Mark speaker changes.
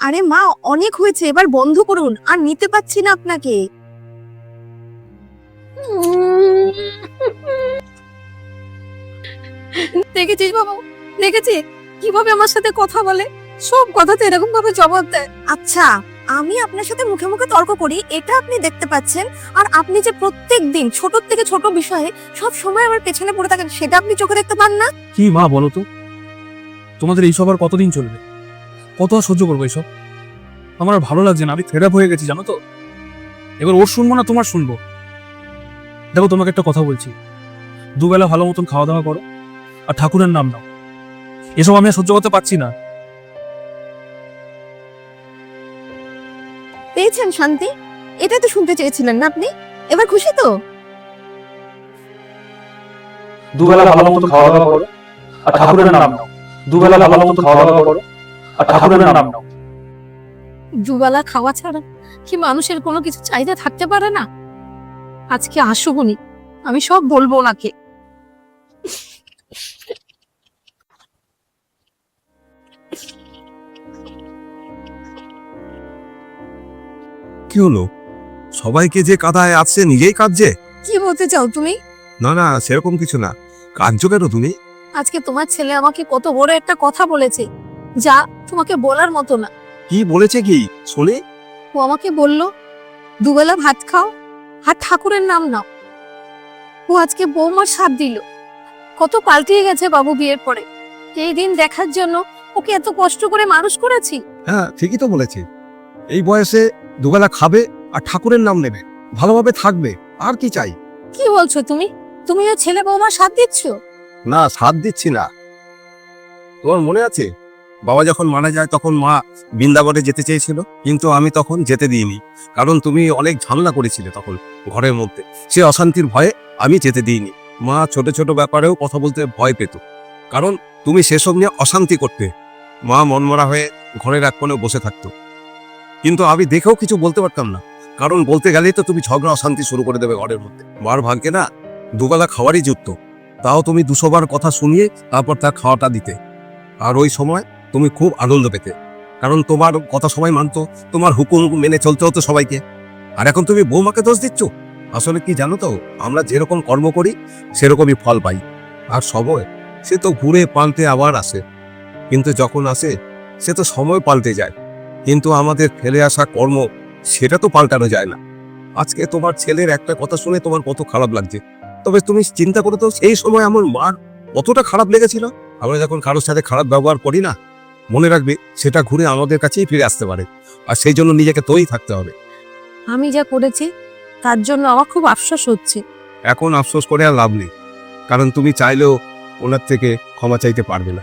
Speaker 1: আরে মা অনেক হয়েছে এবার বন্ধ করুন আর নিতে পাচ্ছি না আপনাকে। দেখেছিস বাবু? দেখেছিস কীভাবে আমার সাথে কথা বলে? সব কথাতে এরকম ভাবে জবাব দেয়। আচ্ছা আমি আপনার সাথে মুখে মুখে তর্ক করি এটা আপনি দেখতে পাচ্ছেন আর আপনি যে প্রত্যেক দিন ছোট থেকে ছোট বিষয়ে সব সময় আমার পেছনে পড়ে থাকেন সেটা আপনি চোখে দেখতে পান না?
Speaker 2: কি মা বলো তো? তোমাদের এইসব আর কতদিন চলবে? কত সহ্য করব এইসব? আমার আর ভালো লাগছে না আমি ফেড হয়ে গেছি জানো তো? এবার ওর শুনব না তোমার শুনব? দেখো তোমাকে একটা কথা বলছি। দুবেলা ভালো মতন খাওয়া দাওয়া করো আর ঠাকুরের নাম নাও। এসব আমি আর সহ্য করতে পারছি না।
Speaker 1: পেয়েছেন শান্তি? এটা তো শুনতে চেয়েছিলেন না আপনি? এবার খুশি তো?
Speaker 2: দুবেলা ভালো মতো খাওয়া দাওয়া করো আর ঠাকুরের নাম নাও। দুবেলা ভালো মতো খাওয়া দাওয়া করো আর ঠাকুরের নাম নাও।
Speaker 3: দুবেলা খাওয়া ছাড়া কি মানুষের কোনো কিছু চাহিদা থাকতে পারে না? আজকে আমি সব বলব ওনাকে।
Speaker 4: কি হলো? সবাইকে যে কাদায় আসছে নিজেই কাঁদছে?
Speaker 1: কি বলতে চাও তুমি?
Speaker 4: না না সেরকম কিছু না। কাঁদছো কেন তুমি?
Speaker 3: আজকে তোমার ছেলে আমাকে কত বড় একটা কথা বলেছে। যা তোমাকে বলার মতো না।
Speaker 4: কি বলেছে কি? শুনি।
Speaker 3: ও আমাকে বলল দুবেলা ভাত খাও আর ঠাকুরের নাম নাও। ও আজকে বৌমার সাথ দিল। কত পাল্টিয়ে গেছে বাবু বিয়ের পরে। এই দিন দেখার জন্য ওকে এত কষ্ট করে মানুষ করেছি।
Speaker 4: হ্যাঁ ঠিকই তো বলেছে। এই বয়সে দুবেলা খাবে আর ঠাকুরের নাম নেবে। ভালোভাবে থাকবে আর কি চাই?
Speaker 3: কি বলছো তুমি? তুমি ও ছেলে বৌমার সাথ দিচ্ছ?
Speaker 4: না সাথ দিচ্ছি না। তোমার মনে আছে? বাবা যখন মারা যায়, তখন মা বৃন্দাবনে যেতে চেয়েছিল, কিন্তু আমি তখন যেতে দিইনি। কারণ তুমি অনেক ঝামেলা করেছিলে তখন ঘরের মধ্যে। সে অশান্তির ভয়ে আমি যেতে দিইনি। মা ছোট ছোট ব্যাপারেও কথা বলতে ভয় পেত। কারণ তুমি সেসব নিয়ে অশান্তি করতে। মা মনমরা হয়ে ঘরের এক কোণে বসে থাকতো। কিন্তু আমি দেখেও কিছু বলতে পারতাম না। কারণ বলতে গেলেই তো তুমি ঝগড়া, অশান্তি শুরু করে দেবে ঘরের মধ্যে। মার ভাগ্যে না দুবেলা খাওয়ারই যুক্ত। তাও তুমি দুশোবার কথা শুনিয়ে তারপর তার খাওয়াটা দিতে। আর ওই সময় তুমি খুব আনন্দ পেতে। কারণ তোমার কথা সবাই মানতো, তোমার হুকুম মেনে চলতে হতো সবাইকে। আর এখন তুমি বৌমাকে দোষ দিচ্ছ? আসলে কি জানো তো, আমরা যেরকম কর্ম করি, সেরকমই ফল পাই। আর সময়, সে তো ঘুরে পাল্টে আবার আসে। কিন্তু যখন আসে, সে তো সময় পাল্টে যায়। কিন্তু আমাদের ফেলে আসা কর্ম, সেটা তো পাল্টানো যায় না। আজকে তোমার ছেলের একটা কথা শুনে তোমার কত খারাপ লাগছে। তবে তুমি চিন্তা করে তো, সেই সময় আমার মার কতটা খারাপ লেগেছিল? আমরা যখন কারোর সাথে খারাপ ব্যবহার করি না মনে রাখবে সেটা ঘুরে আমাদের কাছেই ফিরে আসতে পারে। আর সেই জন্য নিজেকে তৈরি থাকতে হবে।
Speaker 3: আমি যা করেছি তার জন্য আমার খুব আফসোস হচ্ছে।
Speaker 4: এখন আফসোস করে আর লাভ নেই। কারণ তুমি চাইলেও ওনার থেকে ক্ষমা চাইতে পারবে না।